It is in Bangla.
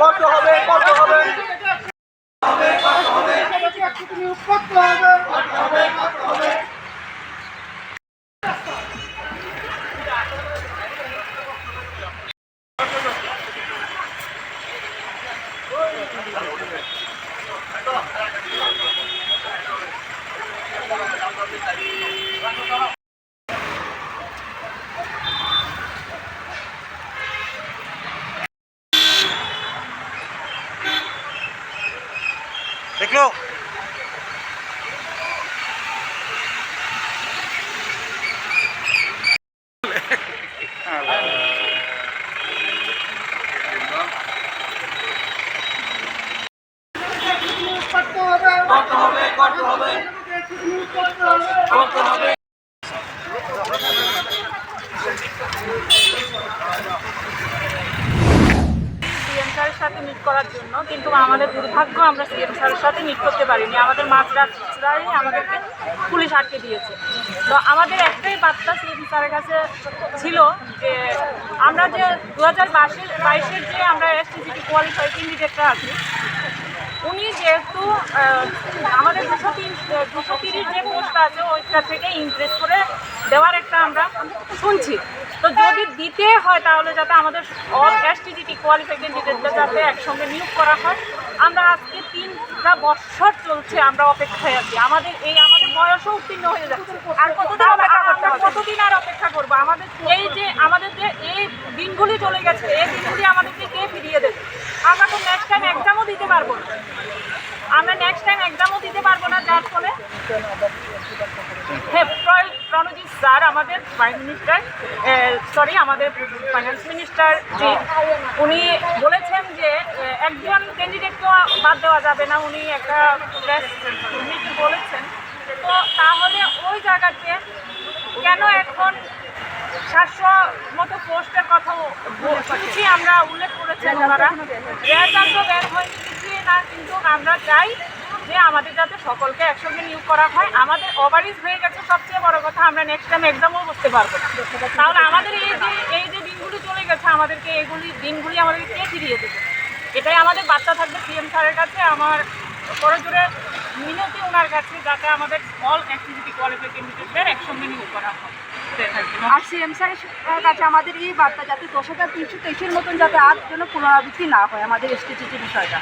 কত হবে। কত হবে। দেখল কত হবে কত হবে কত হবে সিএম স্যারের সাথে মিট করার জন্য, কিন্তু আমাদের দুর্ভাগ্য আমরা সিএম স্যারের সাথে মিট করতে পারিনি। আমাদের মাঝরাত্রাই আমাদেরকে পুলিশ আটকে দিয়েছে। তো আমাদের একটাই বার্তা সিএম স্যারের কাছে ছিল যে, আমরা যে দু হাজার বাইশের বাইশের যে আমরা এসটিসিটি কোয়ালিফাই ক্যান্ডিডেটরা আছি, উনি যেহেতু আমাদের দুশো তিন, দুশো তিরিশ যে পোস্টটা আছে, ওইটা থেকে ইমপ্রেস করে দেওয়ার একটা আমরা শুনছি। তো যদি দিতে হয় তাহলে যাতে আমাদের অল এসটিজিটি কোয়ালিফাই ক্যান্ডিডেটদের যাতে একসঙ্গে নিয়োগ করা হয়। আমরা আজকে তিনটা বছর চলছে আমরা অপেক্ষায় আছি। আমাদের এই আমাদের বয়সও উত্তীর্ণ হয়ে যাচ্ছে। আর কতদিন অপেক্ষা করতে কতদিন আর অপেক্ষা করব? আমাদের এই যে আমাদের যে এই দিনগুলি চলে গেছে এই দিনগুলি আমাদেরকে কে ফিরিয়ে দেবে? আমরা তো নেক্সট টাইম এক্সামও দিতে পারব না। আমরা নেক্সট টাইম এক্সামও দিতে পারব না যার ফলে হ্যাঁ প্রণজিৎ স্যার আমাদের প্রাইম মিনিস্টার সরি আমাদের ফাইন্যান্স মিনিস্টার জি। উনি বলেছেন যে একজন ক্যান্ডিডেটকে বাদ দেওয়া যাবে না, উনি একটা বলেছেন? তো তাহলে ওই জায়গাতে কেন এখন সাতশো মতো পোস্টের কথা শুনছি আমরা উল্লেখ করেছেন ওনারা। রেজাল্ট তো বের হয়নি, কিছুই না, কিন্তু আমরা চাই যে আমাদের যাতে সকলকে একসঙ্গে নিয়োগ করা হয়, আমাদের ওভারিজ হয়ে গেছে সবচেয়ে বড় কথা, আমরা নেক্সট টাইম এক্সামও বসতে পারব তাহলে আমাদের এই যে এই যে দিনগুলি চলে গেছে, আমাদেরকে এইগুলি দিনগুলি আমাদেরকে কে ফিরিয়ে দেবে? এটাই আমাদের বার্তা থাকবে সিএম স্যারের কাছে। আমার করজোরে মিনতি ওনার কাছে, যাতে আমাদের অল অ্যাক্টিভিটি কোয়ালিফাই একসঙ্গে নিয়োগ করা হয়। আর সিএম স্যারের কাছে আমাদের এই বার্তা যাতে দশ হাজার তিনশো তেইশের মতন যাতে আর যেন পুনরাবৃত্তি না হয় আমাদের এসটিসিটি বিষয়টা।